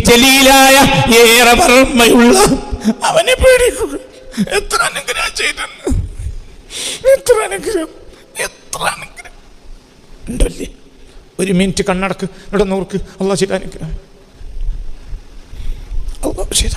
ജലീലായ ഏറെ വർമ്മയുള്ള അവനെ പേടിക്കുക. എത്ര അനുഗ്രഹം ചെയ്തെന്ന്. എത്ര അനുഗ്രഹം. എത്ര അനുഗ്രഹം. ഉണ്ടല്ലേ? ഒരു മിനിറ്റ് കണ്ണടക്ക്. ഇവിടെ നോർക്ക് അള്ളാഹ് ചെയ്ത അനുഗ്രഹം. അള്ളാഹ് ചെയ്ത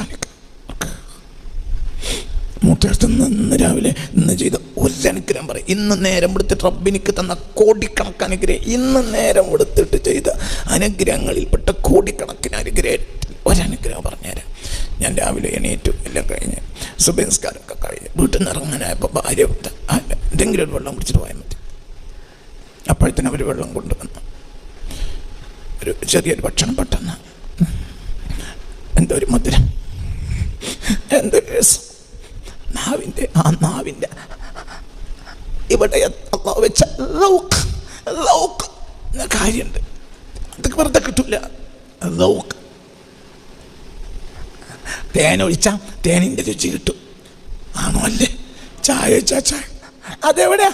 മൂത്തേർത്ത് നിന്ന് രാവിലെ ഇന്ന് ചെയ്ത ഒരു അനുഗ്രഹം പറയും. ഇന്ന് നേരം എടുത്തിട്ട് റബ്ബിനിക്ക് തന്ന കോടിക്കണക്ക് അനുഗ്രഹം. ഇന്ന് നേരം എടുത്തിട്ട് ചെയ്ത അനുഗ്രഹങ്ങളിൽപ്പെട്ട കോടിക്കണക്കിന് അനുഗ്രഹം. ഒരനുഗ്രഹം പറഞ്ഞുതരാം ഞാൻ രാവിലെ എണീറ്റു എല്ലാം കഴിഞ്ഞ് സുബംസ്കാരമൊക്കെ കഴിഞ്ഞ് വീട്ടിൽ നിന്ന് ഇറങ്ങാനായപ്പോൾ ഭാര്യ വിട്ട്, "ആ, എന്തെങ്കിലും ഒരു വെള്ളം കുടിച്ചിട്ട് പോയാൽ മതി. അപ്പോഴത്തേനും അവർ വെള്ളം കൊണ്ടുവന്നു. ഒരു ചെറിയൊരു ഭക്ഷണം പെട്ടെന്ന്. എന്തോ ഒരു മധുരം. ഇവിടെ വെച്ച ലൗക്ക് ലൗക്ക് കാര്യമുണ്ട്. അതൊക്കെ വെറുതെ കിട്ടില്ല ലൗക്ക്. തേൻ ഒഴിച്ചാൽ തേനിന്റെ രുചി കിട്ടും. ആണോ അല്ലേ? ചായ ഒഴിച്ചാ ചായ. അതെവിടെയാ?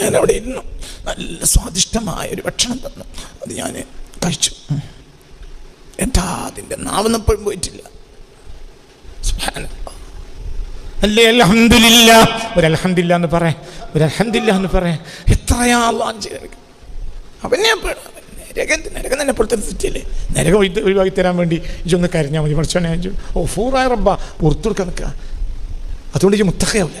ഞാൻ അവിടെ ഇരുന്നു. നല്ല സ്വാദിഷ്ടമായ ഒരു ഭക്ഷണം തന്നു. അത് ഞാൻ കഴിച്ചു. എന്താ അതിന്റെ നാവെന്നെപ്പോഴും പോയിട്ടില്ല. അല്ലേ അലഹമില്ല ഒരു അലഹമില്ല എന്ന് പറയാം. ഒരു അലഹമില്ല എന്ന് പറയാം. എത്രയാ അള്ളാഹ് പേട. നരകം തന്നെ ഒഴിവാക്കി തരാൻ വേണ്ടി ഇജൊന്ന് കരഞ്ഞാൽ മതി പഠിച്ചോനെ ഓ ഫൂറായ റബ്ബ പുറത്തു കൊടുക്കാൻ നിൽക്കുക അതുകൊണ്ട് ഇജ് മുത്തക്കയാവില്ല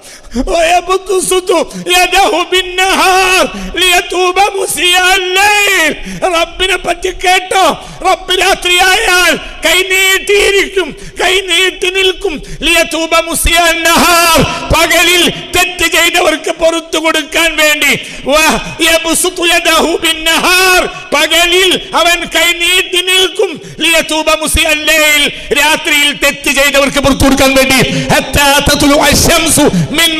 ഇങ്ങോട്ട് നോക്ക് ഇങ്ങോട്ട് നോക്ക് ഇന്നെ നോക്ക് ഇന്നെ നോക്ക് ഇന്നല്ലാഹ യബ്സുതു യദഹു ബില്ലൈൽ ലിയതൂബ മുസിയൻ നഹാർ ويبسط يده بالنهار ليتوب مسيء الليل റബ്ബിനെ പറ്റി കേട്ടോ റബ്ബ് രാത്രിയായാൽ കൈ നീട്ടിയിരിക്കും കൈ നീട്ടി നിൽക്കും ലിയതൂബ മുസിയ നഹാർ പകലിൽ തെറ്റ് ചെയ്തവർക്ക് പുറത്തു കൊടുക്കാൻ വേണ്ടി വ- യബ്സുതു യദഹു ബിന്നഹാർ പകലിൽ അവൻ കൈ നീട്ടി നിൽക്കും ലിയതൂബ മുസിയ ലൈൽ രാത്രിയിൽ തെറ്റ് ചെയ്തവർക്ക് പുറത്തു കൊടുക്കാൻ വേണ്ടി ഹത്താ തത്ലു അശംസു മിൻ മഗ്രിബിഹാ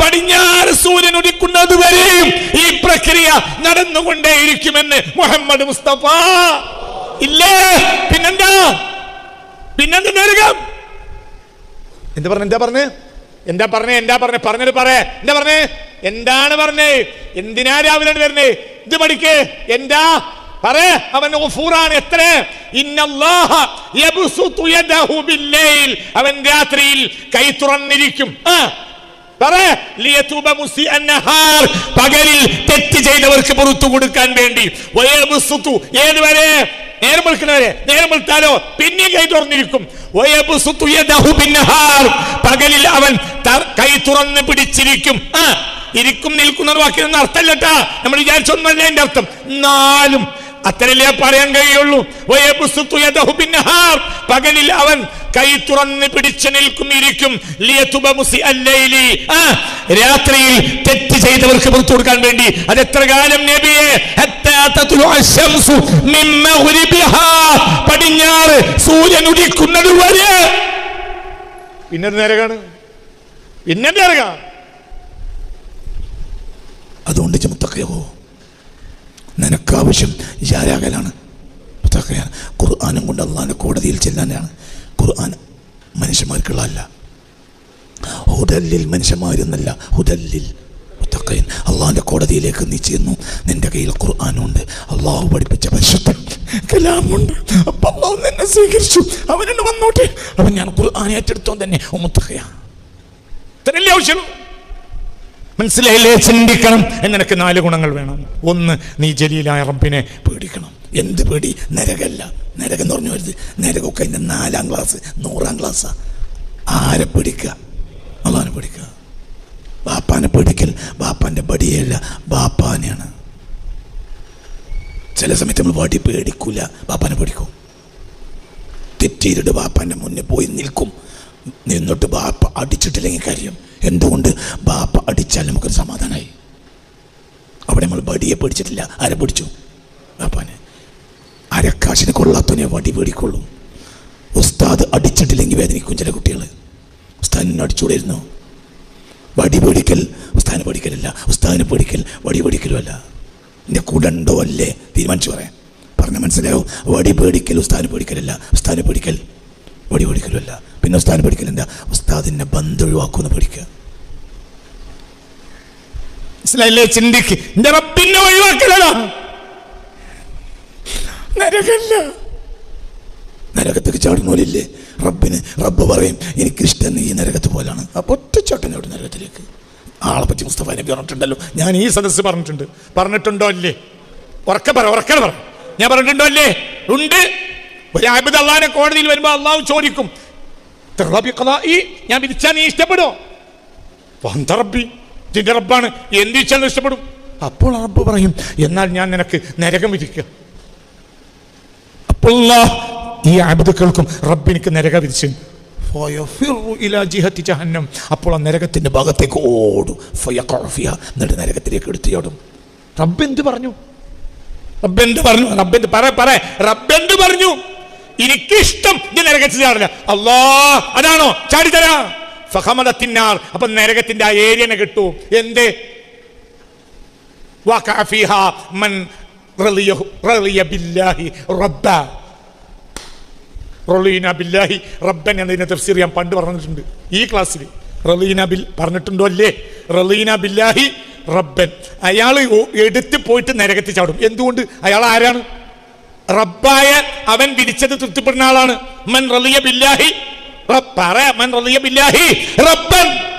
പടിഞ്ഞാറ് സൂര്യൻ ഉദിക്കുന്നത് വരെയും ഈ പ്രക്രിയ നടന്നുകൊണ്ടേയിരിക്കുമെന്ന് മുഹമ്മദ് മുസ്തഫ. ഇല്ലേ. പിന്നെന്താ? പിന്നെന്താ നരകം എന്താ പറഞ്ഞ എന്താ പറഞ്ഞ്? എന്താ പറഞ്ഞേ എന്താ പറഞ്ഞേ? പറഞ്ഞത് പറ. എന്താ പറഞ്ഞേ? എന്താണ് പറഞ്ഞേ? എന്തിനാ രാവിലെ വരുന്നേ? ഇത് പഠിക്കേ. എന്താ? പറ. അവൻ ഗഫൂറാണ്. എത്ര? ഇന്നല്ലാഹ യബ്സുതു യദഹു ബില്ലൈൽ. അവൻ രാത്രിയിൽ കൈ തുറന്നിരിക്കും. പകലിൽ തെറ്റ് ചെയ്തവർക്ക് പുറത്തു കൊടുക്കാൻ വേണ്ടി. ഏതുവരെ നേരം വെളുക്കുന്നവരെ നേരം വെളുത്താലോ? പിന്നെ കൈ തുറന്നിരിക്കും. പകലിൽ അവൻ കൈ തുറന്ന് പിടിച്ചിരിക്കും. ഇരിക്കും നിൽക്കുന്ന വാക്കിനൊന്നും അർത്ഥമല്ലട്ടാ. നമ്മൾ വിചാരിച്ചൊന്നല്ല എന്റെ അർത്ഥം. നാലും അത്രയല്ലേ പറയാൻ കഴിയുള്ളൂ. പകലിൽ അവൻ കൈ തുറന്ന് പിടിച്ചു നിൽക്കും ഇരിക്കും. ലിയതുബ മുസിഅൽ ലൈലി. ആ, രാത്രിയിൽ തെറ്റ് ചെയ്തവർക്ക് പുറത്തു കൊടുക്കാൻ വേണ്ടി. അത് എത്ര കാലം നബിയെ? ഹത്താ മിൻ മഗ്രിബിഹാ. പടിഞ്ഞാറ് സൂര്യൻ ഉദിക്കുന്നത് വരെ. പിന്നെ നേരകാണ് പിന്നെ നേരകാണ് അതുകൊണ്ട് ചുമത്തക്കയോ? നിനക്ക് ആവശ്യം ജാരാകലാണ് മുത്തക്കയാണ് ഖുർആാനും കൊണ്ട് അള്ളാഹിന്റെ കോടതിയിൽ ചെല്ലാനാണ്. ഖുർആൻ മനുഷ്യന്മാർക്കുള്ളതല്ല. ഹുദല്ലിൽ മനുഷ്യന്മാരെന്നല്ല. ഹുദല്ലിൽ മുത്തക്കയൻ അള്ളാഹിന്റെ കോടതിയിലേക്ക് നീ ചെന്നു. നിന്റെ കയ്യിൽ ഖുർആാനുണ്ട്. അള്ളാഹു പഠിപ്പിച്ച പരിശുദ്ധൻ കലാമുണ്ട്. അപ്പം അള്ളാഹു നിന്നെ സ്വീകരിച്ചു. അവനുണ്ട് വന്നോട്ടെ. അവൻ ഞാൻ ഖുർആൻ ഏറ്റെടുത്തോ തന്നെ. മുത്തക്കയാണ് ഇത്രയല്ലേ ആവശ്യം മനസ്സിലായില്ലേ? ചിന്തിക്കണം. നിനക്ക് നാല് ഗുണങ്ങൾ വേണം. ഒന്ന് നീ ജലീലായ റബ്ബിനെ പേടിക്കണം. എന്ത് പേടി? നരകല്ല. നരകം എന്ന് പറഞ്ഞു വരുത് നരകമൊക്കെ അതിന്റെ നാലാം ക്ലാസ് നൂറാം ക്ലാസ്സാ ആരെ പേടിക്കുക? അള്ളാനെ പേടിക്കുക. ബാപ്പാനെ പേടിക്കൽ ബാപ്പാന്റെ ബടിയല്ല ബാപ്പാനെയാണ്. ചില സമയത്ത് നമ്മൾ പാട്ടി പേടിക്കൂല. ബാപ്പാനെ പേടിക്കും. തെറ്റിയിട്ട് ബാപ്പാന്റെ മുന്നിൽ പോയി നിൽക്കും. നിന്നിട്ട് ബാപ്പ അടിച്ചിട്ടില്ലെങ്കിൽ കാര്യം എന്തുകൊണ്ട് ബാപ്പ അടിച്ചാൽ നമുക്കൊരു സമാധാനമായി? അവിടെ നമ്മൾ വടിയെ പിടിച്ചിട്ടില്ല. ആരെ പിടിച്ചു? ബാപ്പാനെ. അരക്കാശിന് കൊള്ളാത്തവനെ വടി പേടിക്കൊള്ളും ഉസ്താദ് അടിച്ചിട്ടില്ലെങ്കിൽ വേദനിക്കും ചില കുട്ടികൾ. ഉസ്താദിനെ അടിച്ചുകൂടായിരുന്നു? വടി പേടിക്കൽ ഉസ്താദിനെ പേടിക്കലല്ല. ഉസ്താദിനെ പേടിക്കൽ വടി പേടിക്കലും അല്ല. എന്റെ കൂടെ ഉണ്ടോ അല്ലേ? തീരുമാനിച്ചു പറയാം. പറഞ്ഞ മനസ്സിലായോ? വടി പേടിക്കൽ ഉസ്താദിനെ പേടിക്കലല്ല. ഉസ്താദിനെ പേടിക്കൽ വടി പേടിക്കലും അല്ല. പിന്നെ ഉസ്താദിനെ പേടിക്കലല്ല ഉസ്താദിനെ ബന്ധം ഒഴിവാക്കുമെന്ന് പേടിക്കുക മനസ്സിലായില്ലേ ചിന്തിക്ക് എന്റെ റബ്ബിനെ ഒഴിവാക്കലടാ. നരകല്ല. നരകത്തേക്ക് ചാടുന്നോലില്ലേ? റബ്ബിന് റബ്ബ് പറയും എനിക്ക് ഇഷ്ടം ഈ നരകത്ത് പോലാണ്. അപ്പോൾ ഒറ്റച്ചാട്ടം ചാടും നരകത്തിലേക്ക്. ആളെ പറ്റി മുസ്തഫ നബി പറഞ്ഞിട്ടുണ്ടല്ലോ. ഞാൻ ഈ സദസ്സ് പറഞ്ഞിട്ടുണ്ട്. പറഞ്ഞിട്ടുണ്ടോ അല്ലേ? ഉറക്കെ പറ ഉറക്കെ പറ. ഞാൻ പറഞ്ഞിട്ടുണ്ടോ അല്ലേ? ഉണ്ട്. ഒരു ആബിദ് അള്ളാഹിനെ കോടതിയിൽ വരുമ്പോൾ അള്ളാഹു ചോദിക്കും "തറബി ഖദാഇ, ഞാൻ വിധിച്ചാൽ നീ റബ്ബി നിന്റെ റബ്ബാണ് എന്ത് വെച്ചാലും ഇഷ്ടപ്പെടും. അപ്പോൾ റബ്ബ് പറയും എന്നാൽ ഞാൻ നിനക്ക് നരകം വിധിക്കുക അപ്പോൾ ഈ ആബിദുക്കൾക്കും റബ്ബിനിക്ക് നരക വിധിച്ചു ജഹന്നം. അപ്പോൾ ആ നരകത്തിന്റെ ഭാഗത്തേക്ക് ഓടും. എന്നിട്ട് നരകത്തിലേക്ക് എടുത്തു റബ്ബ് എന്ത് പറഞ്ഞു? റബ്ബ് എന്ത് പറഞ്ഞു? റബ്ബ് എന്ത് പറ. റബ്ബ് എന്ത് പറഞ്ഞു? എനിക്കിഷ്ടം ഇത് നരകത്തിൽ ചാടില്ല അല്ലാ അതാണോ ചാടിത്തരാ ഫഹമദത്തിന്നാർ. അപ്പൊ നരകത്തിന്റെ ആ ഏരിയനെ കിട്ടൂ. എന്ത്? ബില്ലാഹി തഫ്സീർ ഞാൻ പണ്ട് പറഞ്ഞിട്ടുണ്ട്. ഈ ക്ലാസ്സിൽ. റലീന ബിൽ പറഞ്ഞിട്ടുണ്ടോ അല്ലേ? റലീന ബില്ലാഹി റബ്ബൻ. അയാൾ എടുത്ത് പോയിട്ട് നരകത്തിൽ ചാടും. എന്തുകൊണ്ട്? അയാൾ ആരാണ്? റബ്ബായ അവൻ വിധിച്ചത് തൃപ്തിപ്പെടുന്ന ആളാണ്. മൻ റലിയ ബില്ലാഹി ബില്ലാഹി റബ്ബൻ.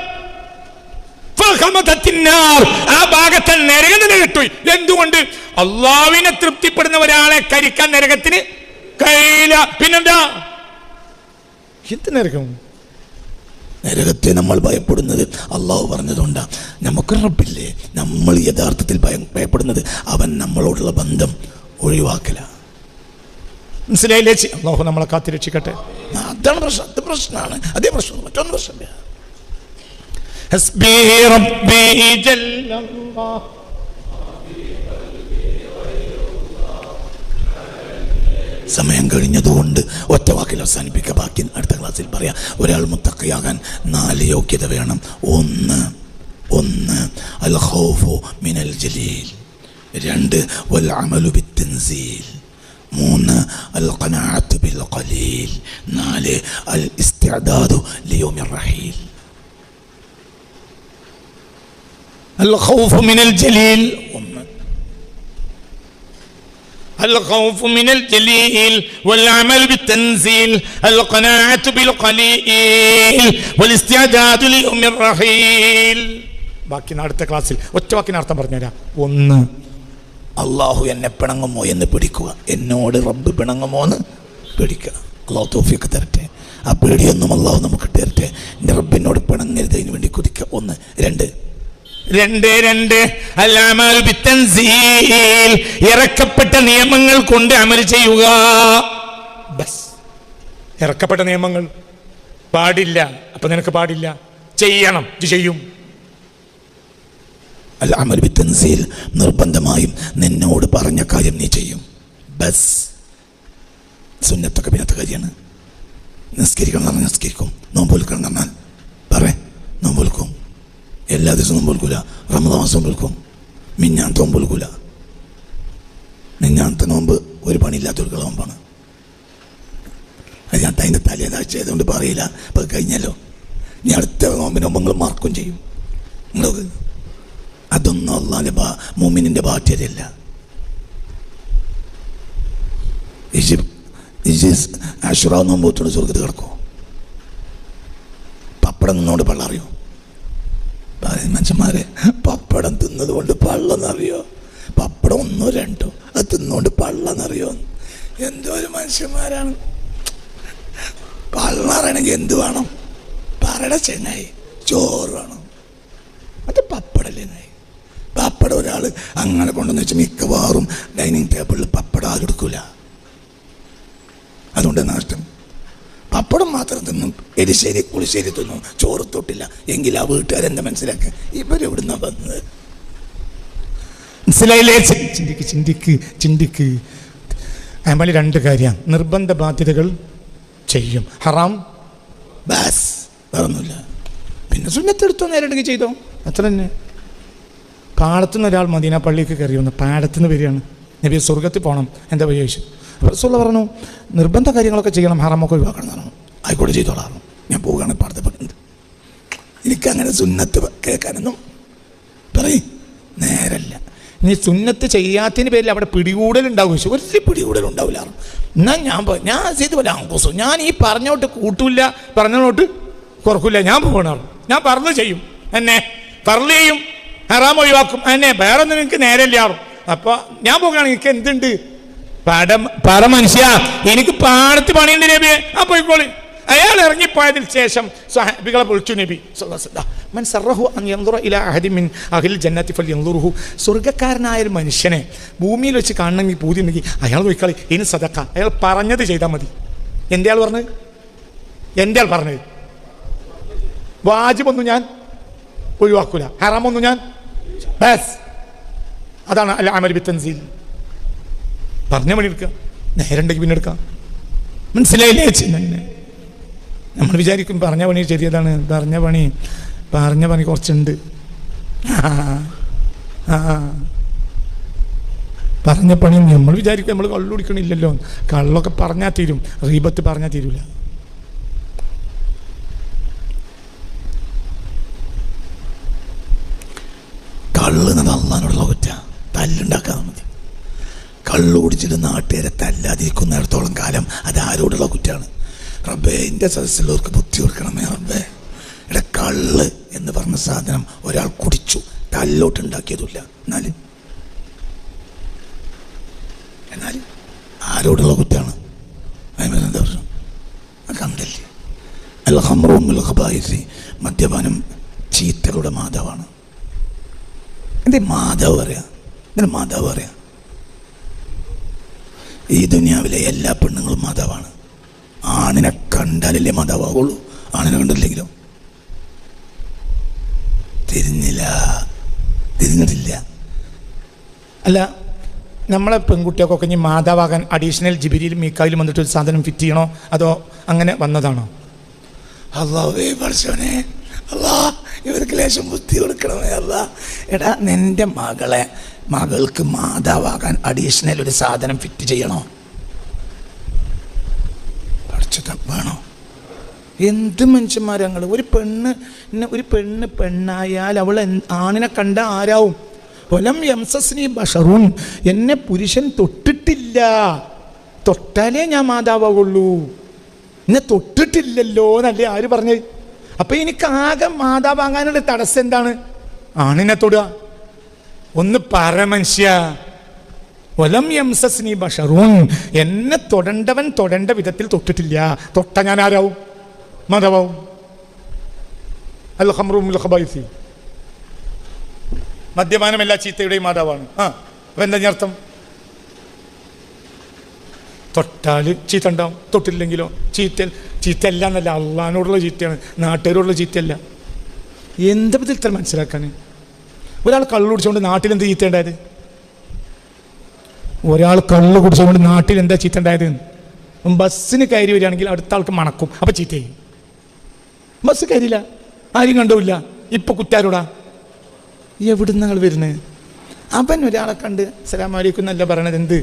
ആ ഭാഗത്തെ എന്തുകൊണ്ട്? അള്ളാവിനെ തൃപ്തിപ്പെടുന്ന ഒരാളെ കരിക്കാൻ നരകത്തിന് കഴിയില്ല. പിന്നെന്താ? എന്ത് നരകം? നരകത്തെ നമ്മൾ ഭയപ്പെടുന്നത് അള്ളാഹു പറഞ്ഞതുകൊണ്ടാ. നമുക്ക് റബ്ബില്ലേ? നമ്മൾ യഥാർത്ഥത്തിൽ ഭയം ഭയപ്പെടുന്നത് അവൻ നമ്മളോടുള്ള ബന്ധം ഒഴിവാക്കല മനസ്സിലായില്ലേ? അള്ളാഹു നമ്മളെ കാത്തിരക്ഷിക്കട്ടെ. അതാണ് പ്രശ്നം. അത് പ്രശ്നമാണ്. അതേ പ്രശ്നം. മറ്റൊന്നും പ്രശ്നമില്ല. സമയം കഴിഞ്ഞതുകൊണ്ട് ഒറ്റ വാക്കിൽ അവസാനിപ്പിക്കുക ബാക്കി അടുത്ത ക്ലാസ്സിൽ പറയാം. ഒരാൾ മുത്തക്കയാകാൻ നാല് യോഗ്യത വേണം. ഒന്ന് ഒന്ന്. അൽ ഖൗഫു മിനൽ ജലീൽ. രണ്ട് വൽ അമലു ബിത്തൻസീൽ മൂന്ന് അൽ ഖനാഅത്ത് ബിൽ ഖലീൽ നാല് അൽ ഇസ്തിഅദാദു ലിയൗമിർ റഹീൽ അൽ ഖൗഫ് മിനൽ ജലീൽ ഒന്ന് الخوف من الجليل والعمل بالتنزيل القناعة بالقليل والاستعداد ليوم الرحيل ബാക്കി അടുത്ത ക്ലാസ്സിൽ ഒറ്റ വാക്കിന് അർത്ഥം പറഞ്ഞുതരാം ഒന്ന് അള്ളാഹു എന്നെ പിണങ്ങുമോ എന്ന് പിടിക്കുക. എന്നോട് റബ്ബ് പിണങ്ങുമോ എന്ന് പേടിക്കുക. അള്ളാഹു തോഫിയൊക്കെ തരട്ടെ. ആ പേടിയൊന്നും അള്ളാഹു നമുക്ക് തരട്ടെ. എന്റെ റബ്ബിനോട് പിണങ്ങരുത് അതിന് വേണ്ടി കുതിക്കുക ഒന്ന് രണ്ട്. രണ്ട് രണ്ട്. അല്ലാമൽ ഇറക്കപ്പെട്ട നിയമങ്ങൾ കൊണ്ട് അമൽ ചെയ്യുക. ബസ്. ഇറക്കപ്പെട്ട നിയമങ്ങൾ. പാടില്ല. അപ്പൊ നിനക്ക് പാടില്ല. ചെയ്യണം. ഇത് ചെയ്യും. അൽ ബി തൻസീൽ നിർബന്ധമായും നിന്നോട് പറഞ്ഞ കാര്യം നീ ചെയ്യും. ബസ് സുന്നത്തൊക്കെ പിന്നത്തെ കാര്യമാണ്. നിസ്കരിക്കണം എന്ന് നിസ്കരിക്കും. നോമ്പോൽക്കണം എന്ന് പറഞ്ഞാൽ പറ നോമ്പൊലിക്കും എല്ലാ ദിവസവും നോമ്പോൽക്കൂല റമദാൻ നോമ്പോൽക്കും നോമ്പൊലിക്കും നോമ്പോൽക്കൂല മിന്നാനത്തെ നോമ്പ് ഒരു പണിയില്ലാത്തവർക്കുള്ള നോമ്പാണ്. അത് ഞാൻ അതിന്റെ തലേതാഴ്ച ആയതുകൊണ്ട് പറയില്ല. അപ്പം കഴിഞ്ഞല്ലോ. ഇനി അടുത്ത നോമ്പിന് മുമ്പ് നിങ്ങൾ മാർക്കും ചെയ്യും. നിങ്ങൾക്ക് അതൊന്നും അള്ളാന്റെ ബാ മോമിനിന്റെ ബാധ്യതയല്ല അഷുറാ നോമ്പോത്തോട് സ്വർഗത്ത് കിടക്കോ പപ്പടം നിന്നോണ്ട് പള്ള അറിയോ? പറയും മനുഷ്യന്മാരെ പപ്പടം തിന്നത് കൊണ്ട് പള്ളെന്നറിയോ? പപ്പടം ഒന്നോ രണ്ടോ? അത് തിന്നോണ്ട് പള്ളെന്നറിയോ? എന്തോ ഒരു മനുഷ്യന്മാരാണ്. പള്ളറിയണമെങ്കിൽ എന്ത് വേണം? പറട ചെന്നായി. ചോറ് വേണം. അത് പപ്പടല്ലേ പപ്പടം ഒരാൾ അങ്ങനെ കൊണ്ടുവന്ന് വെച്ചാൽ മിക്കവാറും ഡൈനിങ് ടേബിളിൽ പപ്പട ആരും എടുക്കൂല. അതുകൊണ്ട് നഷ്ടം പപ്പടം മാത്രം തിന്നും എരിശ്ശേരി കുളിശ്ശേരി തിന്നും ചോറ് തൊട്ടില്ല. എങ്കിൽ ആ വീട്ടുകാരെന്താ മനസ്സിലാക്കുക? ഇവരെവിടുന്ന വന്നത്? മനസ്സിലായില്ലേ? ചിന്തിക്ക് ചിന്തിക്ക് ചിന്തിക്ക്. അമൽ രണ്ട് കാര്യമാണ് നിർബന്ധ ബാധ്യതകൾ ചെയ്യും. ഹറാം? ബാസ്. പറഞ്ഞില്ല പിന്നെ സുന്നത്തെടുത്തോ നേരിടുകയും ചെയ്തോ? അത്ര തന്നെ പാടത്തുനിന്ന് ഒരാൾ മദീന പള്ളിക്ക് കയറി വന്നു പാടത്തുനിന്ന് വരികയാണ്. നബി സ്വർഗത്തിൽ പോകണം എന്താ വഴി ചോദിച്ചു റസൂള്ള പറഞ്ഞു നിർബന്ധ കാര്യങ്ങളൊക്കെ ചെയ്യണം ഹറമൊക്കെ ഒഴിവാക്കണം എന്നാണ്. ആയിക്കോട്ടെ ചെയ്തോളാം ഞാൻ പോവുകയാണ് പാടത്തെ പാടത്തപ്പെടുന്നത് എനിക്കങ്ങനെ സുന്നത്ത് കേൾക്കാനൊന്നും പറയും. നേരല്ല. ഇനി സുന്നത്ത് ചെയ്യാത്തതിന് പേരിൽ അവിടെ പിടികൂടലുണ്ടാവും. ചോദിച്ചു ഒരു പിടികൂടലുണ്ടാവില്ല. എന്നാൽ ഞാൻ ഞാൻ ചെയ്ത് പോലെ ആങ്കോസോ ഞാൻ ഈ പറഞ്ഞോട്ട് കൂട്ടില്ല പറഞ്ഞോട്ട് കുറക്കില്ല. ഞാൻ പോകണം ഞാൻ പറഞ്ഞു ചെയ്യും. എന്നെ പറഞ്ഞു ചെയ്യും. ഹറാം ഒഴിവാക്കും. എന്നെ വേറെ ഒന്നും എനിക്ക് നേരമില്ലാറും അപ്പോൾ ഞാൻ പോകുകയാണെങ്കിൽ എനിക്ക് എന്തുണ്ട്? പടം പറ മനുഷ്യ. എനിക്ക് പാടത്ത് പണിയുണ്ട് നബിയെ. ആ പോയിക്കോളി. അയാൾ ഇറങ്ങിപ്പോയതിന് ശേഷം സഹാബികളെ വിളിച്ചു നബി. സ്വർഗക്കാരനായ ഒരു മനുഷ്യനെ ഭൂമിയിൽ വെച്ച് കാണണമെങ്കിൽ പൂതി ഉണ്ടെങ്കിൽ അയാൾ പോയിക്കളി. ഇനി സദക്ക. അയാൾ പറഞ്ഞത് ചെയ്താൽ മതി. എന്റെ ആൾ പറഞ്ഞത്? എന്റെ ആൾ പറഞ്ഞത്? വാജിബൊന്നും ഞാൻ ഒഴിവാക്കൂല. ഹറാമൊന്നും ഞാൻ അതാണ് അല്ല അമൽ ബി തൻസീൽ. പറഞ്ഞ പണി എടുക്കുക നേരുണ്ടെങ്കിൽ പിന്നെ എടുക്കാം. മനസ്സിലായില്ലേ ചിന്നെ നമ്മൾ വിചാരിക്കും പറഞ്ഞ പണി ശരിയതാണ്. പറഞ്ഞ പണി പറഞ്ഞ പണി കുറച്ചുണ്ട്. പറഞ്ഞ പണി നമ്മൾ വിചാരിക്കും നമ്മൾ കള്ളു കുടിക്കണില്ലല്ലോ. കള്ളൊക്കെ പറഞ്ഞാൽ തീരും. റീബത്ത് പറഞ്ഞാൽ തീരൂല. കള്ള് എന്നത് ഒറ്റ തല്ലുണ്ടാക്കാതെ മതി. കള്ള് കുടിച്ചിട്ട് നാട്ടുകാരെ തല്ലാതിരിക്കുന്നിടത്തോളം കാലം അത് ആരോടുള്ള കുറ്റമാണ് റബ്ബേ എന്റെ സദസ്സിലുള്ളവർക്ക് ബുദ്ധി കൊടുക്കണമേ റബ്ബേ. എടാ കള്ള് എന്ന് പറഞ്ഞ സാധനം ഒരാൾ കുടിച്ചു. തല്ലോട്ട് എന്നാൽ എന്നാൽ ആരോടുള്ള കുറ്റാണ്? എന്താ പ്രശ്നം? കണ്ടില്ലേ? ഖബായിസി മദ്യപാനം ചീത്തകളുടെ മാതാവാണ്. എന്തേ മാതാവ് പറയാ? എന്തിനാ മാതാവ് പറയാ? ഈ ദുനിയാവിലെ എല്ലാ പെണ്ണുങ്ങളും മാതാവാണ്. ആണിനെ കണ്ടാലല്ലേ മാതാവാകുള്ളൂ ആണിനെ കണ്ടില്ലെങ്കിലും. തിരിഞ്ഞില്ല. തിരിഞ്ഞിട്ടില്ല. അല്ല നമ്മളെ പെൺകുട്ടികൾക്കൊക്കെ ഇനി മാതാവാകാൻ അഡീഷണൽ ജിബിരിയിലും മീക്കായിലും വന്നിട്ട് ഒരു സാധനം ഫിറ്റ് ചെയ്യണോ? അതോ അങ്ങനെ വന്നതാണോ? അള്ളാഹേ പഠിച്ചോനെ അല്ലാ ഇവർക്ക് ലേശം ബുദ്ധി കൊടുക്കണമേ അല്ല എടാ നിന്റെ മകളെ മകൾക്ക് മാതാവാകാൻ അഡീഷണൽ ഒരു സാധനം ഫിറ്റ് ചെയ്യണോ? വേണോ? എന്ത് മനുഷ്യന്മാരങ്ങൾ ഒരു പെണ്ണ് ഒരു പെണ്ണ് പെണ്ണായാൽ അവൾ ആണിനെ കണ്ട ആരാവും? ഒലം യംസസ്നി ബഷറുൻ എന്നെ പുരുഷൻ തൊട്ടിട്ടില്ല. തൊട്ടാലേ ഞാൻ മാതാവുള്ളൂ എന്നെ തൊട്ടിട്ടില്ലല്ലോ എന്നല്ലേ ആര് പറഞ്ഞത്? അപ്പൊ എനിക്ക് ആകെ മാതാവാകാനുള്ള തടസ്സം എന്താണ്? ആണിനെ തൊടുക. ഒന്ന് പറ മനുഷ്യ വലം യംസസ്നി ബഷറൂൺ എന്നെ തൊടണ്ടവൻ തൊടേണ്ട വിധത്തിൽ തൊട്ടിട്ടില്ല. തൊട്ട ഞാൻ ആരാവും? മതവും മദ്യപാനം എല്ലാ ചീത്തയുടെയും മാതാവാണ്. ആ എന്താ അർത്ഥം? തൊട്ടാൽ ചീത്ത ഉണ്ടാവും. തൊട്ടില്ലെങ്കിലോ? ചീത്ത ചീത്തയല്ല എന്നല്ല അള്ളഹാനോടുള്ള ചീത്തയാണ് നാട്ടുകാരോടുള്ള ചീത്തയല്ല. എന്താ പറ്റി ഇത്ര മനസ്സിലാക്കാൻ ഒരാൾ കള്ളു കുടിച്ചുകൊണ്ട് നാട്ടിൽ എന്ത് ചീത്ത ഉണ്ടായത് ഒരാൾ കള്ളു കുടിച്ചുകൊണ്ട് നാട്ടിൽ എന്താ ചീത്ത ഉണ്ടായത് ബസ്സിന് കയറി വരികയാണെങ്കിൽ അടുത്ത ആൾക്ക് മണക്കും അപ്പൊ ചീത്തയായി. ബസ് കയറിയില്ല ആരും കണ്ടുമില്ല. ഇപ്പൊ കുറ്റാരോടാ? എവിടുന്ന് നിങ്ങൾ വരുന്നത് അവൻ ഒരാളെ കണ്ട് സലാമലൈക്കും എന്നല്ല പറയണത് എന്ത്?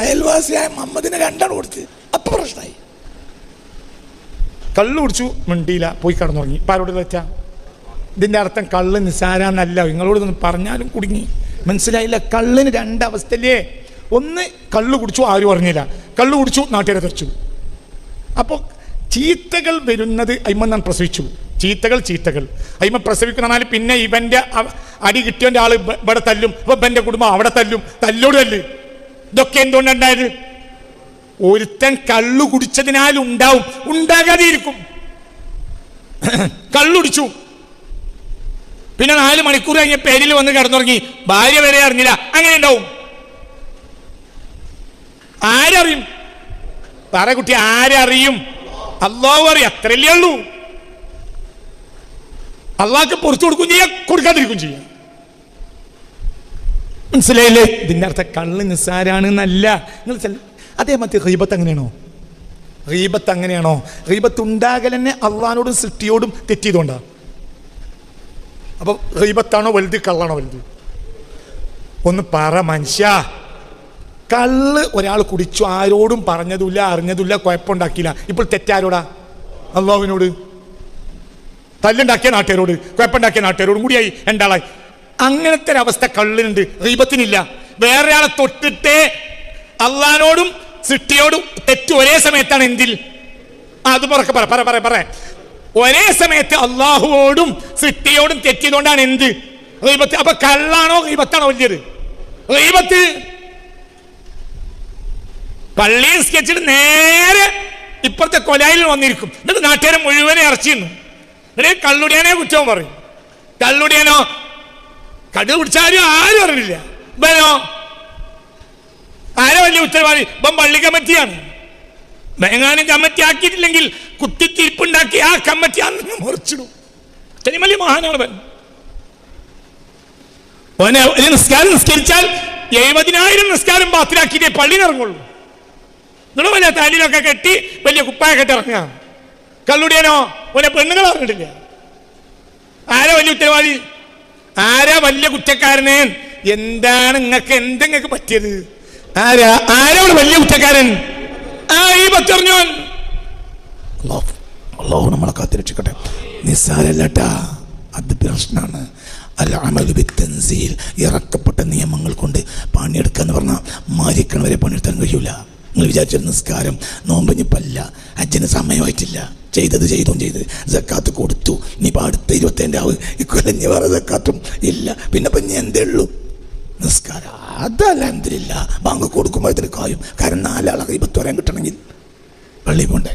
അയൽവാസിയായ മുഹമ്മദിനെ രണ്ടാണ് കൊടുത്ത് അപ്പൊ പ്രശ്നമായി. കള്ളു കുടിച്ചു മിണ്ടിയില്ല പോയി കിടന്നുറങ്ങി. ഇപ്പം ആരോട് വെച്ചാ? ഇതിന്റെ അർത്ഥം കള്ള് നിസാരാന്നല്ല നിങ്ങളോട് ഇതൊന്ന് പറഞ്ഞാലും കുടുങ്ങി. മനസ്സിലായില്ല? കള്ളിന് രണ്ടവസ്ഥയില്ലേ? ഒന്ന് കള്ളു കുടിച്ചു ആരും അറിഞ്ഞില്ല. കള്ളു കുടിച്ചു നാട്ടുകാരെ തെറിച്ചു. അപ്പോൾ ചീത്തകൾ വരുന്നത് അയിമ പ്രസവിച്ചു. ചീത്തകൾ ചീത്തകൾ. അയിമ പ്രസവിക്കുന്ന പിന്നെ ഇവന്റെ അടി കിട്ടിയവന്റെ ആൾ ഇവ- ഇവിടെ തല്ലും. ഇവന്റെ കുടുംബം അവിടെ തല്ലും. തല്ലോട് തല്ല്. ഇതൊക്കെ എന്തുകൊണ്ടുണ്ടായത് ഒരുത്തൻ കള്ളു കുടിച്ചതിനാൽ ഉണ്ടാവും. ഉണ്ടാകാതെ ഇരിക്കും കള്ളുടിച്ചു. പിന്നെ നാല് മണിക്കൂർ കഴിഞ്ഞ പേരിൽ വന്ന് കിടന്നുറങ്ങി. ഭാര്യ വരെ അറിഞ്ഞില്ല. അങ്ങനെ ഉണ്ടാവും. ആരറിയും? പറ കുട്ടി ആരറിയും? അള്ളാഹു അറിയും. അത്രയല്ലേ ഉള്ളൂ. അള്ളാഹ്ക്ക് പുറത്തു കൊടുക്കും ചെയ്യാം കൊടുക്കാതിരിക്കും ചെയ്യാം. മനസ്സിലായില്ലേ? ഇതിന്റെ അർത്ഥം കള്ള് നിസ്സാരാണ് എന്നല്ല. നിങ്ങൾ അതേ മറ്റേ റീബത്ത് അങ്ങനെയാണോ? റീബത്ത് അങ്ങനെയാണോ? റീബത്ത് ഉണ്ടാകൽ തന്നെ അള്ളഹാനോടും സൃഷ്ടിയോടും തെറ്റിയതുകൊണ്ടാണ് അപ്പൊ റീബത്താണോ വലുത് കള്ളാണോ വലുത്? ഒന്ന് പറ മനുഷ്യ. കള്ള് ഒരാൾ കുടിച്ചു ആരോടും പറഞ്ഞതുമില്ല അറിഞ്ഞതുമില്ല കുഴപ്പമുണ്ടാക്കിയില്ല. ഇപ്പോൾ തെറ്റാരോടാ? അള്ളാഹുവിനോട്. തല്ലുണ്ടാക്കിയ നാട്ടുകാരോട് കുഴപ്പമുണ്ടാക്കിയ നാട്ടുകാരോടും കൂടിയായി രണ്ടാളായി. അങ്ങനത്തെ ഒരവസ്ഥ കള്ളിനുണ്ട് റീബത്തിനില്ല വേറെ ആളെ തൊട്ടിട്ടേ അള്ളഹാനോടും സൃഷ്ടിയോടും തെറ്റ് ഒരേ സമയത്താണ് എന്തിൽ? അത് പറക്ക പറ പറ പറ പറ. ഒരേ സമയത്ത് അള്ളാഹുവോടും സൃഷ്ടിയോടും തെറ്റിയതുകൊണ്ടാണ് എന്ത്? റീബത്ത് അപ്പൊ കള്ളാണോ റീബത്താണോ വലിയത്? റീബത്ത് പള്ളിയിൽ സ്കെച്ചിട്ട് നേരെ ഇപ്പുറത്തെ കൊലായിൽ വന്നിരിക്കും. എന്നിട്ട് നാട്ടുകാരെ മുഴുവനെ ഇറച്ചിരുന്നു എന്നിട്ട് കള്ളുടിയാനെ കുറ്റവും പറയും. കള്ളുടിയാനോ? കടു പിടിച്ചാലും ആരും അറിയില്ല ഇവനോ? ആരോ വലിയ ഉത്തരവാദി? ഇപ്പം പള്ളി കമ്മിറ്റിയാണ്. എങ്ങാനും കമ്മിറ്റി ആക്കിയിട്ടില്ലെങ്കിൽ കുത്തിത്തിരിപ്പുണ്ടാക്കി ആ കമ്മിറ്റി അന്ന് മുറിച്ചിടും. ഇത്രയും വലിയ മഹാനാണ് ഓനെ ഒരു നിസ്കാരം നിസ്കരിച്ചാൽ എഴുപതിനായിരം നിസ്കാരം പാത്രാക്കിയിട്ടേ പള്ളിയിൽ ഇറങ്ങുള്ളൂ. നിങ്ങൾ വലിയ തലയിലൊക്കെ കെട്ടി വലിയ കുപ്പായ കെട്ടി ഇറങ്ങുക കല്ലുടിയനോ ഓനെ പെണ്ണുങ്ങൾ അറിഞ്ഞിട്ടില്ല ആരാ വലിയ ഉത്തരവാദി? ആരാ വലിയ കുറ്റക്കാരനെ എന്താണ് നിങ്ങൾക്ക് എന്തെങ്ങൾക്ക് പറ്റിയത്? ആരാ? ആരാണ് വലിയ കുറ്റക്കാരൻ? ആ ഈ പറ്ററിഞ്ഞോൻ അള്ളാഹു നമ്മളെ കാത്തിരക്ഷിക്കട്ടെ നിസ്സാരല്ലട്ടാ. അത് പ്രശ്നമാണ് അല്ല അമലു തൻസീൽ ഇറക്കപ്പെട്ട നിയമങ്ങൾ കൊണ്ട് പണിയെടുക്കുക എന്ന് പറഞ്ഞാൽ മാരിക്കണവരെ പണിയെടുക്കാൻ കഴിയൂല. നിങ്ങൾ വിചാരിച്ച നിസ്കാരം നോമ്പഞ്ഞിപ്പല്ല അച്ഛന് സമയമായിട്ടില്ല. ചെയ്തത് ചെയ്തും ചെയ്ത് ജക്കാത്ത് കൊടുത്തു. നീ ഇപ്പം അടുത്ത ഇരുപത്തേന്റെ ഇക്കൊല്ലഞ്ഞ് വേറെ ജക്കാത്തും ഇല്ല. പിന്നെ ഇപ്പം ഇനി എന്തേ ഉള്ളൂ? നിസ്കാരം. അതല്ല എന്തില്ല ബാങ്ക് കൊടുക്കുമ്പോൾ ഇതിന് കായും. കാരണം നാലാളെ ഇപ്പത്ത് വരാൻ കിട്ടണമെങ്കിൽ പള്ളി പോണ്ടേ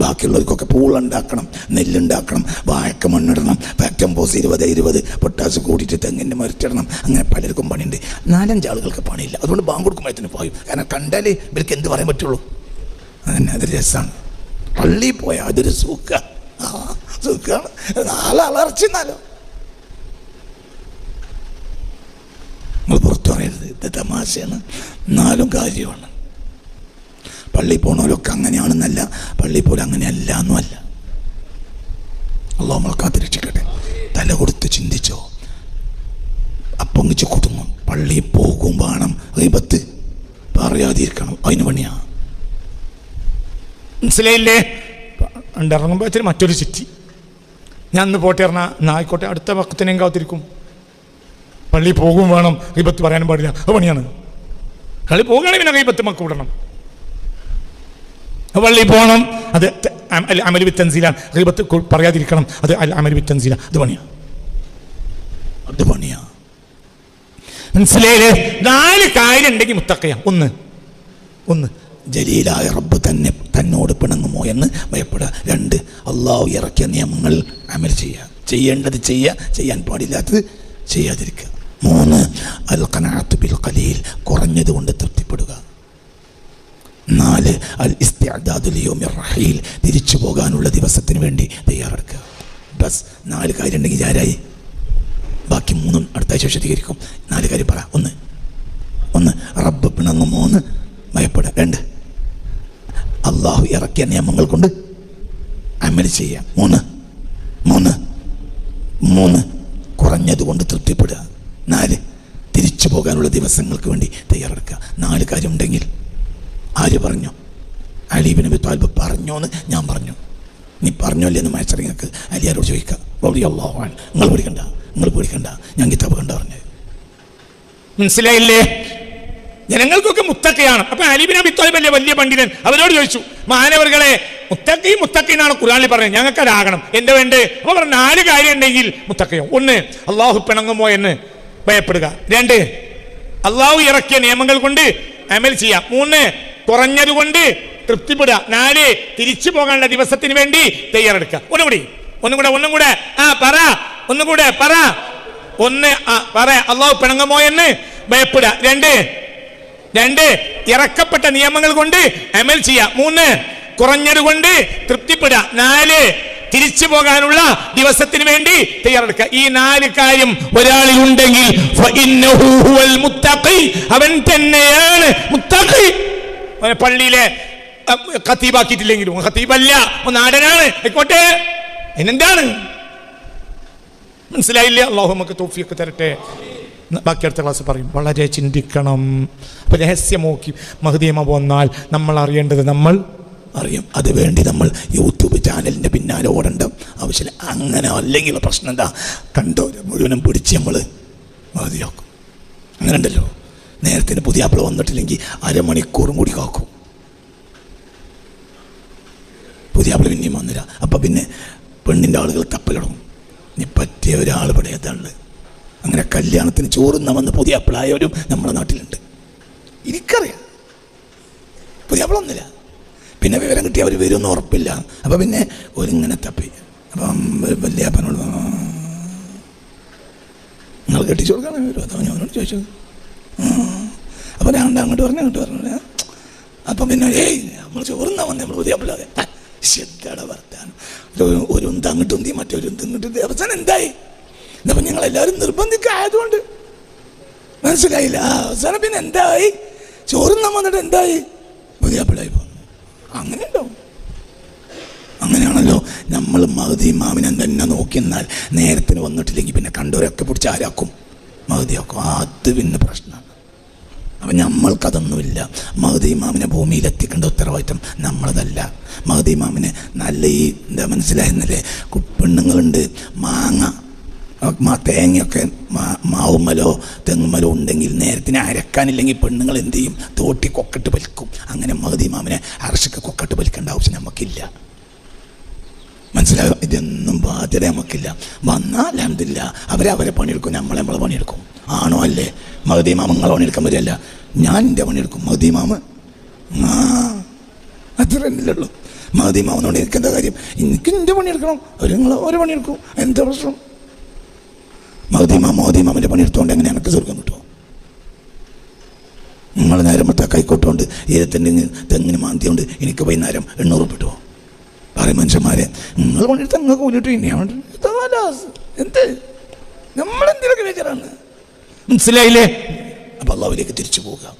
ബാക്കിയുള്ളവർക്കൊക്കെ പൂളുണ്ടാക്കണം നെല്ലുണ്ടാക്കണം വാഴക്ക മണ്ണിടണം ഫാക്ടംപോസ് ഇരുപത് ഇരുപത് പൊട്ടാസ് കൂടിയിട്ട് തെങ്ങിന്റെ മരിച്ചിടണം അങ്ങനെ പലർക്കും പണിയുണ്ട്. നാലഞ്ച് ആളുകൾക്ക് പണിയില്ല. അതുകൊണ്ട് ബാങ്ക് കൊടുക്കുമ്പോഴത്തേന് പോയും. കാരണം കണ്ടാലേ ഇവർക്ക് എന്ത് പറയാൻ പറ്റുള്ളൂ? അതന്നെ അത് രസമാണ് പള്ളിയിൽ പോയാൽ അതൊരു സുഖ. സുഖമാണ് നാലാളറച്ചിന്നാലോ നിങ്ങൾ പുറത്തു പറയരുത് ഇത് തമാശയാണ്. എന്നാലും കാര്യമാണ്. പള്ളി പോണവരൊക്കെ അങ്ങനെയാണെന്നല്ല പള്ളി പോലെ അങ്ങനെയല്ല എന്നുമല്ല അള്ളാഹ് നമ്മൾ കാത്തിരക്ഷിക്കട്ടെ. തല കൊടുത്ത് ചിന്തിച്ചോ? അപ്പൊങ്ങിച്ച് കുടുങ്ങും. പള്ളി പോകും വേണം. റീബത്ത് പറയാതിരിക്കണം. അതിന് പണിയാ. മനസ്സിലായില്ലേ? ഇറങ്ങുമ്പോൾ മറ്റൊരു ചിറ്റി. ഞാൻ ഇന്ന് പോട്ടെ പറഞ്ഞാൽ നായിക്കോട്ടെ അടുത്ത ഭക്തനെയും കാത്തിരിക്കും. പള്ളി പോകും വേണം റീബത്ത് പറയാനും പാടില്ല. അത് പണിയാണ്. പള്ളി പോകുകയാണെങ്കിൽ പിന്നെ റീബത്ത് മക്ക വിടണം. പള്ളി പോകണം അത് ത- അം- തൻസീല. കൊ- പറയാതിരിക്കണം അത് അമൽ അമൽ വിത്തൻസീല അത് പണിയാണ് അത് പണിയാ. മനസ്സിലായില്ലേ? നാല് കാര്യം ഉണ്ടെങ്കിൽ മുത്തക്കയ. ഒന്ന് ഒന്ന് ജലീലായ റബ്ബ് തന്നെ തന്നോട് പിണങ്ങുമോ എന്ന് ഭയപ്പെടുക. രണ്ട് അള്ളാഹു ഇറക്കിയ നിയമങ്ങൾ അമൽ ചെയ്യുക. ചെയ്യേണ്ടത് ചെയ്യുക ചെയ്യാൻ പാടില്ലാത്തത് ചെയ്യാതിരിക്കുക. മൂന്ന് അൽ കനാത്ത് ബിൽ കലയിൽ കുറഞ്ഞത് കൊണ്ട് തൃപ്തിപ്പെടുക. നാല് അൽ ഇസ്തിഅദാദുൽ യൗമിർ റഹീൽ തിരിച്ചു പോകാനുള്ള ദിവസത്തിന് വേണ്ടി തയ്യാറെടുക്കുക. ബസ് നാല് കാര്യം ഉണ്ടെങ്കിൽ ആരായി ബാക്കി മൂന്നും അടുത്ത ആഴ്ച വിശദീകരിക്കും. നാല് കാര്യം പറ. ഒന്ന് ഒന്ന് റബ്ബ് പിണങ്ങും. മൂന്ന് ഭയപ്പെടുക. രണ്ട് അള്ളാഹു ഇറക്കിയ നിയമങ്ങൾ കൊണ്ട് അമൽ ചെയ്യാം മൂന്ന് മൂന്ന് മൂന്ന് കുറഞ്ഞതുകൊണ്ട് തൃപ്തിപ്പെടുക. നാല് തിരിച്ചു പോകാനുള്ള ദിവസങ്ങൾക്ക് വേണ്ടി തയ്യാറെടുക്കുക. നാല് കാര്യം ഉണ്ടെങ്കിൽ ആര് പറഞ്ഞു? അലീബിന് താൽബ് പറഞ്ഞോ എന്ന് ഞാൻ പറഞ്ഞു. നീ പറഞ്ഞല്ലേ എന്ന് മത്സരങ്ങൾക്ക് അലിയാരോട് ചോദിക്കുക. നിങ്ങൾ പേടിക്കണ്ട. നിങ്ങൾ പേടിക്കണ്ട. ഞാൻ കിതാബ് കണ്ട പറഞ്ഞു മനസ്സിലായില്ലേ? ജനങ്ങൾക്കൊക്കെ മുത്തക്കയാണ്. അപ്പൊ അലിബിൻ അബി അല്ലേ വലിയ പണ്ഡിതൻ? അവരോട് ചോദിച്ചു മാനവർകളെ മുത്തക്കയും മുത്തക്കീനാണ് ഖുറാനിൽ പറഞ്ഞത് ഞങ്ങൾക്ക് അതാകണം എന്താ വേണ്ടേ അപ്പൊ പറഞ്ഞ നാല് കാര്യം ഉണ്ടെങ്കിൽ മുത്തക്കയോ. ഒന്ന് അള്ളാഹു പിണങ്ങുമോ എന്ന്. ഭയപ്പെടുക. രണ്ട് അള്ളാഹു ഇറക്കിയ നിയമങ്ങൾ കൊണ്ട് അമൽ ചെയ്യാം. മൂന്ന് കുറഞ്ഞതുകൊണ്ട് തൃപ്തിപ്പെടുക. നാല് തിരിച്ചു പോകാനുള്ള ദിവസത്തിന് വേണ്ടി തയ്യാറെടുക്കുക. ഒന്നുകൂടി ഒന്നും കൂടെ ഒന്നും കൂടെ. ആ പറ. ഒന്നും കൂടെ പറ. ഒന്ന് ആ പറ. അള്ളാഹു പിണങ്ങുമോ എന്ന് ഭയപ്പെടുക. രണ്ട് രണ്ട് ഇറക്കപ്പെട്ട നിയമങ്ങൾ കൊണ്ട് അമൽ ചെയ്യാം. മൂന്ന് കുറഞ്ഞത് കൊണ്ട് തൃപ്തിപ്പെടുക. നാല് തിരിച്ചു പോകാനുള്ള ദിവസത്തിന് വേണ്ടി തയ്യാറെടുക്കുക. ഈ നാല് കാര്യം ഒരാളിൽ ഉണ്ടെങ്കിൽ. അവൻ തന്നെയാണ് മുത്തഖി. പള്ളിയിലെ ഖത്തീബാക്കിയിട്ടില്ലെങ്കിലും. ഖത്തീബല്ല നാടനാണ്. ആയിക്കോട്ടെ. അതിനെന്താണ് മനസ്സിലായില്ല? അള്ളാഹു നമുക്ക് തോഫിയൊക്കെ തരട്ടെ. ബാക്കി അടുത്ത ക്ലാസ് പറയും. വളരെ ചിന്തിക്കണം. രഹസ്യമോക്കി മഹദീമ വന്നാൽ നമ്മൾ അറിയേണ്ടത് നമ്മൾ അറിയാം. അത് വേണ്ടി നമ്മൾ യൂട്യൂബ് ചാനലിന്റെ പിന്നാലെ ഓടണ്ട ആവശ്യമില്ല. അങ്ങനെ അല്ലെങ്കിൽ പ്രശ്നം എന്താ? കണ്ടോ? മുഴുവനും പിടിച്ച് നമ്മൾ മതിയാക്കും. അങ്ങനെ ഉണ്ടല്ലോ നേരത്തിന് പുതിയ ആപ്പിൾ വന്നിട്ടില്ലെങ്കിൽ അരമണിക്കൂറും കൂടി കാക്കും. പുതിയ ആപ്പിൾ പിന്നെയും വന്നില്ല. അപ്പം പിന്നെ പെണ്ണിന്റെ ആളുകൾ കപ്പലിടും ഇനി പറ്റിയ ഒരാൾ ഇവിടെ അങ്ങനെ കല്യാണത്തിന് ചോറുന്ന വന്ന് പുതിയ ആപ്പിളായവരും നമ്മുടെ നാട്ടിലുണ്ട്. എനിക്കറിയാം. പുതിയ അപ്പളൊന്നുമില്ല പിന്നെ വിവരം കിട്ടി അവർ വരുമെന്ന് ഉറപ്പില്ല. അപ്പം പിന്നെ ഒരിങ്ങനെ തപ്പി. അപ്പം വല്യപ്പനോട് നിങ്ങൾ കെട്ടിച്ചു കൊടുക്കാൻ വരും അതോ ഞാൻ അവനോട് ചോദിച്ചു. അപ്പം ഞാൻ അങ്ങോട്ട് പറഞ്ഞു അങ്ങോട്ട് പറഞ്ഞു. അപ്പം പിന്നെ ഏയ് നമ്മൾ ചോറുന്നാ വന്നേ നമ്മൾ പുതിയ പിള്ളേരെ. ശ്രദ്ധയുടെ വർത്താനം. ഒരു- ഉന്തി മറ്റൊരു ഉന്തി. അവസാനം എന്തായി? എന്നപ്പം ഞങ്ങൾ എല്ലാവരും നിർബന്ധിക്കായതുകൊണ്ട്. മനസ്സിലായില്ല. അവസാനം പിന്നെ എന്തായി? ചോറുന്നാൻ വന്നിട്ട് എന്തായി? പുതിയ പിള്ളേർ പോന്നു അങ്ങനെ ഉണ്ടോ അങ്ങനെയാണല്ലോ നമ്മൾ മഹദി മാമിനെ തന്നെ നോക്കി എന്നാൽ നേരത്തിന് വന്നിട്ടില്ലെങ്കിൽ പിന്നെ കണ്ടവരൊക്കെ പിടിച്ച് ആരാക്കും? മഹദിയാക്കും അത് പിന്നെ പ്രശ്നമാണ്. അപ്പം നമ്മൾക്കതൊന്നുമില്ല. മഹദി മാമിനെ ഭൂമിയിൽ എത്തിക്കേണ്ട ഉത്തരവാദിത്തം നമ്മളതല്ല. മഹദി മാമിനെ നല്ല ഈ എന്താ മനസ്സിലായിരുന്നില്ലേ പെണ്ണുങ്ങളുണ്ട് മാങ്ങ. തേങ്ങയൊക്കെ മാവുമ്മലോ തെങ്ങുമ്മലോ ഉണ്ടെങ്കിൽ നേരത്തിന് അരക്കാനില്ലെങ്കിൽ പെണ്ണുങ്ങൾ എന്ത് ചെയ്യും? തോട്ടി കൊക്കട്ട് വലിക്കും. അങ്ങനെ മഹദി മാമിനെ അർഷക്ക് കൊക്കട്ട് വലിക്കേണ്ട ആവശ്യം നമുക്കില്ല. മനസ്സിലാകും ഇതൊന്നും ബാധ്യത നമുക്കില്ല. വന്നാൽ എന്തില്ല അവരെ പണിയെടുക്കും. നമ്മൾ നമ്മളെ പണിയെടുക്കും. ആണോ അല്ലേ? മഹദി മാമ നിങ്ങളെ പണിയെടുക്കാൻ വരില്ല ഞാൻ എന്റെ പണിയെടുക്കും. മഹദി മാമ? ആ അത്ര തന്നെയല്ലോ മഹദി മാമനോട് എനിക്ക് കാര്യം? എനിക്ക് എന്റെ പണിയെടുക്കണം. അവർ നിങ്ങൾ ഓരോ പണിയെടുക്കും. എന്താ പ്രശ്നം? മഹദി മാമ അവന്റെ പണിയെടുത്തുകൊണ്ട് എങ്ങനെ എനിക്ക് സ്വർഗം കിട്ടുമോ നിങ്ങൾ നേരം മൊത്തം കൈക്കോട്ടുകൊണ്ട് ഏത് തെങ്ങിന് തെങ്ങിന് മാന്തിയുണ്ട് എനിക്ക് വൈകുന്നേരം എണ്ണൂറ് കിട്ടുമോ പറയും മനുഷ്യന്മാരെ നിങ്ങൾ പണിയെടുത്ത് അങ്ങ് കൂലിട്ട് എന്ത്? നമ്മളെന്തിനൊക്കെ വിചാരാണ് മനസ്സിലായില്ലേ? അപ്പം അള്ളാവിലേക്ക് തിരിച്ചു പോവുക.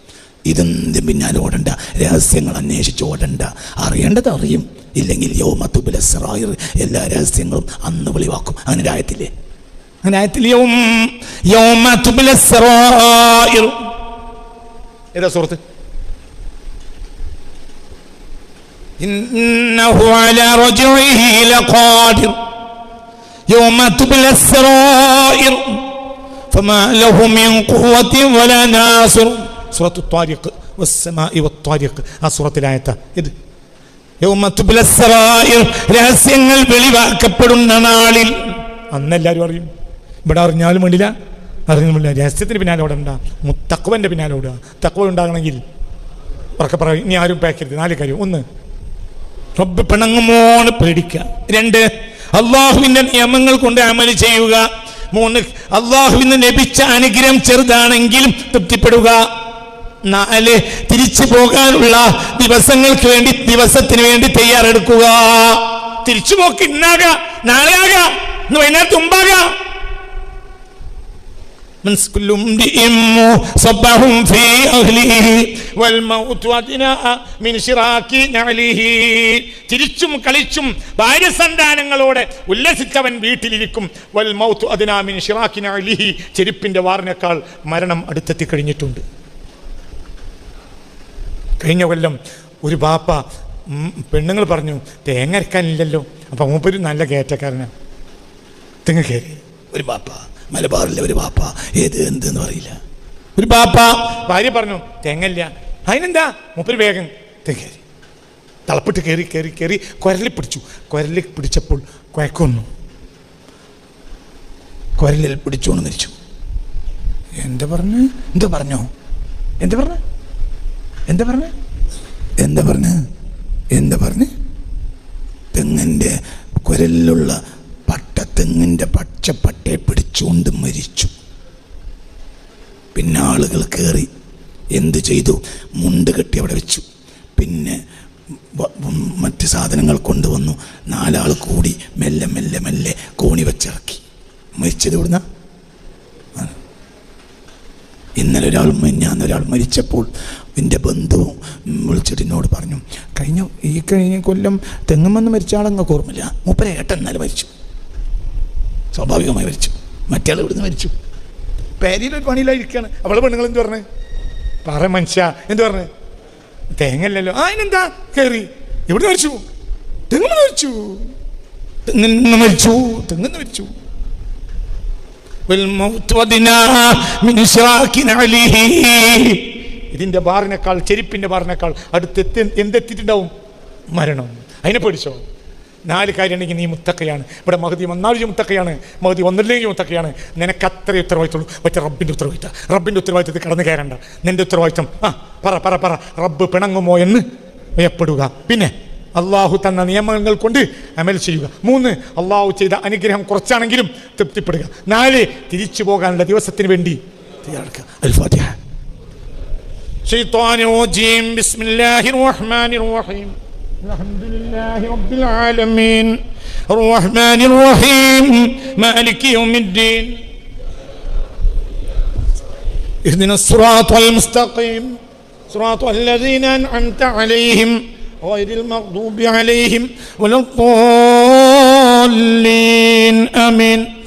ഇതെന്തും പിന്നാലെ ഓടണ്ട രഹസ്യങ്ങൾ അന്വേഷിച്ച് ഓടണ്ട. അറിയേണ്ടത് അറിയും. ഇല്ലെങ്കിൽ യോമത്തുബിലെ സറായിർ എല്ലാ രഹസ്യങ്ങളും അന്ന് വെളിവാക്കും. അങ്ങനെ രായത്തില്ലേ അങ്ങനെ ആയത്തിൽ യൗം യൗമ തുബ്ല സറായിർ ഏതാ സുഹൃത്ത് ഇന്നഹു അലാ റജ്ഇഹി ലഖാദിർ യൗമ തുബ്ല സറായിർ فما له من قوة ولا ناصر سورة الطارق والسماء والطارق ആ സൂറത്തിലായത്ത ഇത് യൗമ തുബ്ല സറായിർ രഹസ്യങ്ങൾ വെളിവാക്കപ്പെടുന്ന നാളിൽ അന്ന് എല്ലാവരും അറിയും ഇവിടെ അറിഞ്ഞാലും വേണ്ടില്ല. അറിഞ്ഞുമില്ല രഹസ്യത്തിന് പിന്നാലെ ഓടണ്ട. മുത്തക്കുവന്റെ പിന്നാലെ ഓടുക. തക്കുവ ഉണ്ടാകണമെങ്കിൽ ഉറക്കെ പറയും ഇനി ആരും പേക്കരുത് നാല് കാര്യം. ഒന്ന് റബ്ബ് പിണങ്ങുമോണ് പേടിക്കുക. രണ്ട് അള്ളാഹുവിന്റെ നിയമങ്ങൾ കൊണ്ട് അമൽ ചെയ്യുക. മൂന്ന് അള്ളാഹുവിന് ലഭിച്ച അനുഗ്രഹം ചെറുതാണെങ്കിലും തൃപ്തിപ്പെടുക. നാല് തിരിച്ചു പോകാനുള്ള ദിവസങ്ങൾക്ക് വേണ്ടി ദിവസത്തിന് വേണ്ടി തയ്യാറെടുക്കുക. തിരിച്ചു പോക്ക് ഇന്നാകാം. നാളെ ആകാം ഇന്ന് വൈകുന്നേരത്ത് മുമ്പാകാം. من كل امرئ صبه في أهله والموت أدنى من شراك نعله തിരിച്ചും കളിച്ചും ഭാര്യ സന്താനങ്ങളോടെ ഉല്ലസിച്ചവൻ വീട്ടിലിരിക്കും വൽ മൗത്ത് അതിനാ മിൻ ഷിറാക്കി നഅലിഹി ചെരുപ്പിന്റെ വാറിനേക്കാൾ മരണം അടുത്തെത്തി കഴിഞ്ഞിട്ടുണ്ട് കഴിഞ്ഞ കൊല്ലം ഒരു ബാപ്പ ഉം, പെണ്ണുങ്ങൾ പറഞ്ഞു തേങ്ങ അരക്കാനില്ലല്ലോ അപ്പം മൂപ്പര് നല്ല കയറ്റക്കാരനാണ് തെങ്ങ് കയറി ഒരു പാപ്പ മലബാറിലെ ഒരു പാപ്പ ഏത് എന്തെന്ന് അറിയില്ല ഒരു പാപ്പ. ഭാര്യ പറഞ്ഞു തേങ്ങല്ല അതിനെന്താ? മുപ്പര് വേഗം തെങ്ങേരി തളപ്പിട്ട് കയറി കയറി കയറി കുരലി പിടിച്ചു. കുരലി പിടിച്ചപ്പോൾ കുഴക്കൊന്നു കുരലിൽ പിടിച്ചോണ്ട് മരിച്ചു. എന്താ പറഞ്ഞു? എന്താ പറഞ്ഞോ? എന്താ പറഞ്ഞു? എന്താ പറഞ്ഞു? എന്താ പറഞ്ഞു? എന്താ പറഞ്ഞു? തെങ്ങിന്റെ കുരലിലുള്ള പട്ട തെങ്ങിന്റെ പച്ചപ്പട്ടയെ പിടിച്ചുകൊണ്ട് മരിച്ചു. പിന്നെ ആളുകൾ കയറി എന്ത് ചെയ്തു? മുണ്ട് കെട്ടി അവിടെ വെച്ചു. പിന്നെ മറ്റ് സാധനങ്ങൾ കൊണ്ടുവന്നു. നാലാൾ കൂടി മെല്ലെ മെല്ലെ മെല്ലെ കോണി വെച്ചിറക്കി. മരിച്ചത് ഇവിടുന്ന ഇന്നലെ ഒരാൾ ഞാൻ ഒരാൾ മരിച്ചപ്പോൾ എന്റെ ബന്ധുവും വിളിച്ചിട്ട് എന്നോട് പറഞ്ഞു കഴിഞ്ഞ ഈ കഴിഞ്ഞ കൊല്ലം തെങ്ങുമെന്ന് മരിച്ച ആളങ്ങ് ഓർമ്മയില്ല. മൂപ്പരെ ഏട്ടൻ എന്നാലും മരിച്ചു. സ്വാഭാവികമായി മരിച്ചു. മറ്റേ ഇവിടുന്ന് മരിച്ചു. പേരയിലൊരു പണിയിലായിരിക്കുകയാണ് അവളെ പെണ്ണുങ്ങൾ എന്ത് പറഞ്ഞു? പറ മനുഷ്യ എന്ത് പറഞ്ഞു? തേങ്ങല്ലല്ലോ ആ അതിനെന്താ കയറി ഇവിടുന്ന് മരിച്ചു. തെങ്ങ് മരിച്ചു. തെങ്ങിന്ന് മരിച്ചു. തെങ്ങിന്ന് മരിച്ചു. ഇതിന്റെ ബാറിനേക്കാൾ ചെരിപ്പിന്റെ ബാറിനേക്കാൾ അടുത്ത് എന്തെത്തിയിട്ടുണ്ടാവും? മരണം. അതിനെ പേടിച്ചോ? നാല് കാര്യമാണെങ്കിൽ നീ മുത്തക്കയാണ് ഇവിടെ മഹതി ഒന്നാഴ്ച മുത്തക്കയാണ് മഹതി ഒന്നില്ലെങ്കിൽ മുത്തക്കയാണ് നിനക്ക് അത്ര ഉത്തരവാദിത്തമുള്ളൂ ഒറ്റ റബ്ബിന്റെ ഉത്തരവാദിത്തം റബ്ബിന്റെ ഉത്തരവാദിത്തത്തിൽ കടന്നു കയറണ്ട നിന്റെ ഉത്തരവാദിത്തം ആ പറ പറ പറ റബ്ബ് പിണങ്ങുമോ എന്ന് ഭയപ്പെടുക പിന്നെ അള്ളാഹു തന്ന നിയമങ്ങൾ കൊണ്ട് അമൽ ചെയ്യുക മൂന്ന് അള്ളാഹു ചെയ്ത അനുഗ്രഹം കുറച്ചാണെങ്കിലും തൃപ്തിപ്പെടുക നാല് തിരിച്ചു പോകാനുള്ള ദിവസത്തിന് വേണ്ടി തയ്യാറെടുക്കുക അൽ ഫാത്തിഹ شيطان الرجيم بسم الله الرحمن الرحيم الحمد لله رب العالمين. الرحمن الرحيم. مالك يوم الدين. اهدنا الصراط المستقيم. صراط الذين أنعمت عليهم. غير المغضوب عليهم ولا الضالين. آمين.